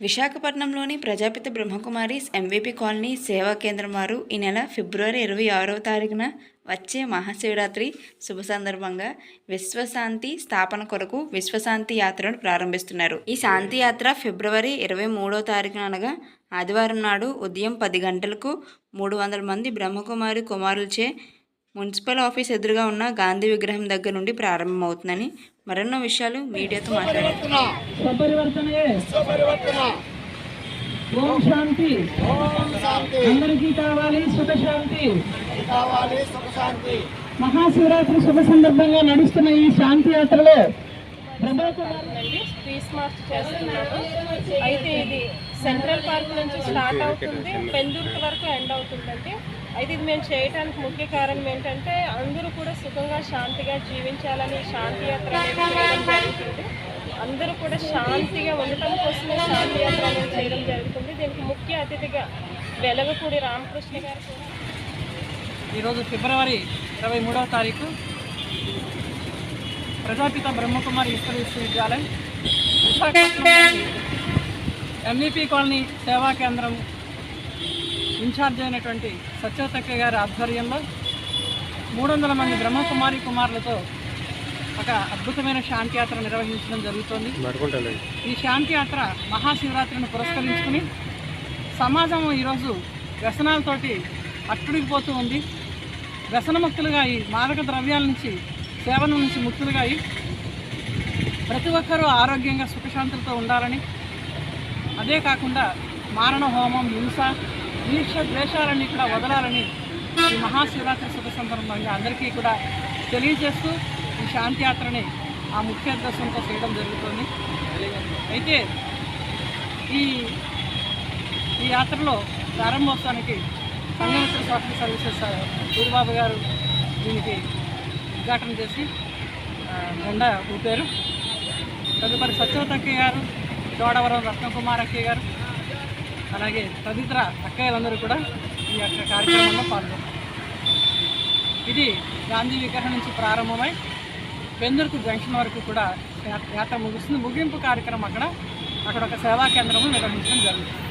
విశాఖపట్నంలోని Prajapita Brahma Kumaris MVP colony సేవా కేంద్రం వారు ఈ నెల ఫిబ్రవరి ఇరవై ఆరవ తారీఖున వచ్చే మహాశివరాత్రి శుభ సందర్భంగా విశ్వశాంతి స్థాపన కొరకు విశ్వశాంతి యాత్రను ప్రారంభిస్తున్నారు. ఈ శాంతి యాత్ర ఫిబ్రవరి ఇరవై మూడో తారీఖున అనగా ఆదివారం నాడు ఉదయం పది గంటలకు మూడు వందల మంది బ్రహ్మకుమారి కుమారులచే మున్సిపల్ ఆఫీస్ ఎదురుగా ఉన్న గాంధీ విగ్రహం దగ్గర నుండి ప్రారంభమవుతుందని మరెన్నో విషయాలు మీడియాతో మాట్లాడారు మహాశివరాత్రి శుభ సందర్భంగా నడుస్తున్న ఈ శాంతి యాత్రలో మార్చ్ అయితే ఇది సెంట్రల్ పార్క్ నుంచి స్టార్ట్ అవుతుంది. పెందుర్తి వరకు ఎండ్ అవుతుందండి. అయితే ఇది మేము చేయటానికి ముఖ్య కారణం ఏంటంటే అందరూ కూడా సుఖంగా శాంతిగా జీవించాలని శాంతి యాత్ర జరుగుతుంది. అందరూ కూడా శాంతిగా ఉండటం కోసమే శాంతి యాత్ర అనేది చేయడం జరుగుతుంది. దీనికి ముఖ్య అతిథిగా వెలగపూడి రామకృష్ణ గారు కూడా ఈరోజు ఫిబ్రవరి ఇరవై మూడవ తారీఖు ప్రజాపిత బ్రహ్మకుమారి ఈశ్వర విశ్వవిద్యాలయం విశాఖపట్నంలోని ఎంఈపీ కాలనీ సేవా కేంద్రం ఇన్ఛార్జ్ అయినటువంటి సత్యవతక్క గారి ఆధ్వర్యంలో మూడు వందల మంది బ్రహ్మకుమారి కుమారులతో ఒక అద్భుతమైన శాంతి యాత్ర నిర్వహించడం జరుగుతోంది. ఈ శాంతి యాత్ర మహాశివరాత్రిని పురస్కరించుకుని సమాజం ఈరోజు వ్యసనాలతోటి అట్టుడికిపోతూ ఉంది. వ్యసనముక్తులుగా ఈ మాదక ద్రవ్యాల నుంచి సేవన నుంచి ముక్తులుగా అయి ప్రతి ఒక్కరూ ఆరోగ్యంగా సుఖశాంతులతో ఉండాలని. అదే కాకుండా మారణ హోమం హింస ఈర్ష ద్వేషాలన్నీ కూడా వదలాలని ఈ మహాశివరాత్రి శుభ సందర్భంగా అందరికీ కూడా తెలియజేస్తూ ఈ శాంతి యాత్రని ఆ ముఖ్య ఉద్దేశంతో చేయడం జరుగుతుంది. అయితే ఈ ఈ యాత్రలో ప్రారంభోత్సవానికి సంఘమిత్ర సోషల్ సర్వీసెస్ గురుబాబు గారు దీనికి ఉద్ఘాటన చేసి జెండా ఊపారు. తదుపరి సత్యవతక్కయ్య గారు చోడవరం రత్నకుమార్ అక్కయ్య గారు అలాగే తదితర అక్కయ్యలందరూ కూడా ఈ యొక్క కార్యక్రమంలో పాల్గొన్నారు. ఇది గాంధీ విగ్రహం నుంచి ప్రారంభమై పెందుర్తి జంక్షన్ వరకు కూడా యాత్ర ముగుస్తుంది. ముగింపు కార్యక్రమం అక్కడ అక్కడ ఒక సేవా కేంద్రము నిర్వహించడం జరుగుతుంది.